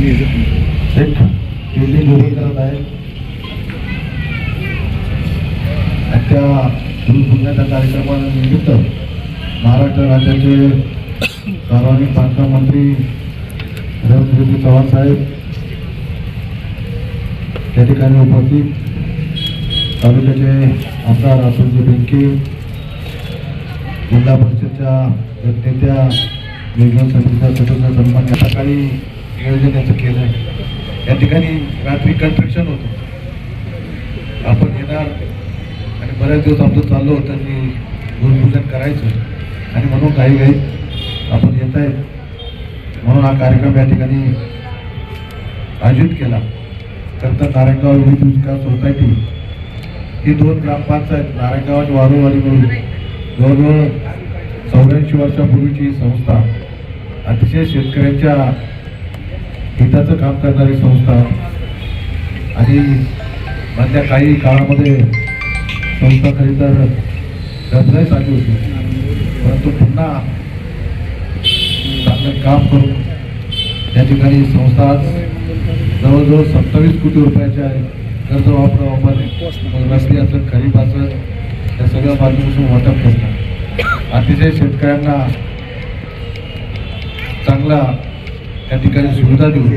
एक टेली आहेत आजच्या गुरुपुण्याच्या कार्यक्रमानिमित्त महाराष्ट्र राज्याचे सार्वजनिक बांधकाम मंत्री रेवंतजी चव्हाण साहेब त्या ठिकाणी उपस्थित तालुक्याचे आमदार अतुलजी बेंके जिल्हा परिषदच्या नेत्या निर्गम समितीचा सदस्य सन्मान सकाळी नियोजन याचं केलं आहे या ठिकाणी रात्री कन्स्ट्रक्शन होतं. आपण येणार आणि बऱ्याच दिवस आमचं चाललो होतं आणि गुरुपूजन करायचं. आणि म्हणून काही काही आपण येत आहेत. म्हणून हा कार्यक्रम या ठिकाणी आयोजित केला. तर नारायणगाव विविध विकास सोसायटी. ही दोन ग्रामपंचायत नारायणगाव आणि वारुवाडी मिळून जवळजवळ चौऱ्याऐंशी वर्षापूर्वीची ही संस्था. अतिशय शेतकऱ्यांच्या हिताचं काम करणारी संस्था आणि मधल्या काही काळामध्ये संस्था खरी तर गजराईत आली होती. परंतु पुन्हा चांगलं काम करून या ठिकाणी संस्था जवळजवळ सत्तावीस कोटी रुपयाच्या कर्ज वापर वापर रस्ते असेल खरीप या सगळ्या बाजूपासून वाटप करतात. अतिशय शेतकऱ्यांना चांगला या ठिकाणी सुविधा देऊ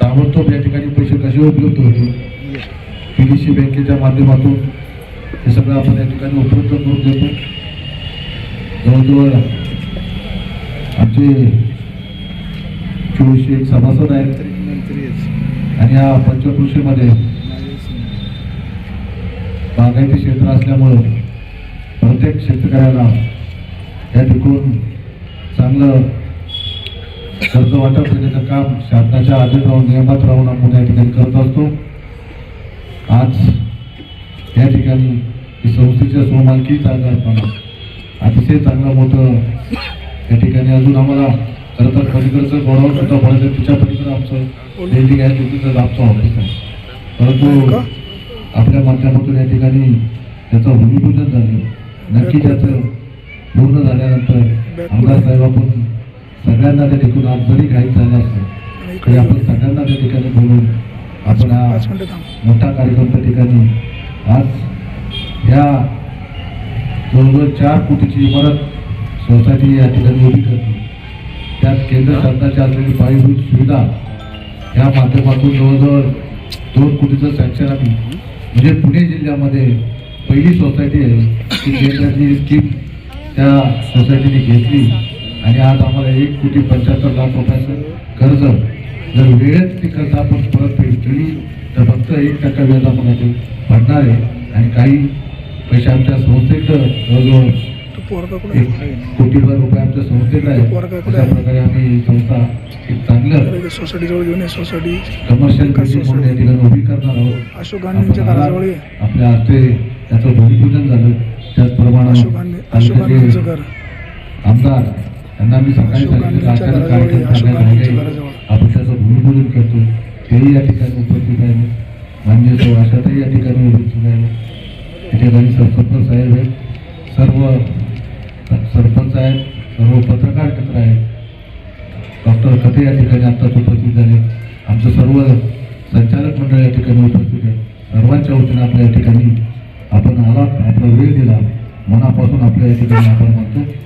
ताबडतोब या ठिकाणी पैसे कसे उपलब्ध होतील? पी डी सी बँकेच्या माध्यमातून हे सगळं आपण या ठिकाणी उपलब्ध करून देतो. जवळजवळ आमचे चोवीसशे एक सभासद आहेत. आणि या पंचकृषीमध्ये बागायती क्षेत्र असल्यामुळं प्रत्येक शेतकऱ्याला या ठिकाणी चांगलं कर्ज वाटप केलेलं काम शासनाच्या आधी राहून नियमात राहून आपण या ठिकाणी करत असतो. आज या ठिकाणी संस्थेच्या स्वमालकी चांगलं अतिशय चांगलं मोठं या ठिकाणी अजून आम्हाला खरं तर पलीकडचं गोडावर सुद्धा पडायचं तिच्या पलीकडं आमचं बिल्डिंग आहे तिथं आमचं ऑफिस आहे. परंतु आपल्या माध्यमातून या ठिकाणी त्याचं भूमिपूजन झालं. नक्की त्याचं पूर्ण झाल्यानंतर आमदार साहेब आपण सगळ्यांना त्या ठिकाणी आज जरी काही झालं असलं तरी आपण सगळ्यांना त्या ठिकाणी बोलून आपण हा मोठा कार्यक्रम त्या ठिकाणी आज या जवळजवळ चार कोटीची इमारत सोसायटी या ठिकाणी उभी करते. त्यात केंद्र सरकारची असलेली पायाभूत सुविधा या माध्यमातून जवळजवळ दोन कोटीचं सँक्शन आम्ही म्हणजे पुणे जिल्ह्यामध्ये पहिली सोसायटी आहे की केंद्राची स्कीम त्या सोसायटीने घेतली. आणि आज आम्हाला एक कोटी पंच्याहत्तर लाख रुपयाचं कर्ज जर वेळेत ते कर्ज आपण परतफेड केली तर फक्त एक टक्का व्याज आपण याचे भरणार आहे. आणि काही पैसे आमच्या संस्थेकडं जवळजवळ एक कोटीभर रुपये आमच्या संस्थेकडे आहे. अशा प्रकारे आम्ही ही संस्था एक चांगलं सोसायटी जवळ घेऊन सोसायटी. कमर्शियल म्हणून या ठिकाणी उभी करणार आहोत. अशोक गांधींच्या घराजवळ आपल्या हस्ते त्याचं भूमिपूजन झालं. त्याचप्रमाणे अशोक गांधी अशोक गांधींचं घर. आमदार यांना मी सकाळी सांगितलं कार्यक्रम करण्यात आले. आपण त्याचं भूमिपूजन करतो. तेही या ठिकाणी उपस्थित आहे. मान्य सुभाषातही या ठिकाणी उपस्थित आहे. या ठिकाणी सरपंच साहेब आहेत. सर्व सरपंच आहेत. सर्व पत्रकार मित्र आहेत. डॉक्टर कथे या ठिकाणी आत्ताच उपस्थित झाले. आमचं सर्व संचालक मंडळ या ठिकाणी उपस्थित आहे. सर्वांच्या वतीनं आपल्या या ठिकाणी आपण आलात आपला वेळ दिला. मनापासून आपल्या या ठिकाणी आपण म्हणतो.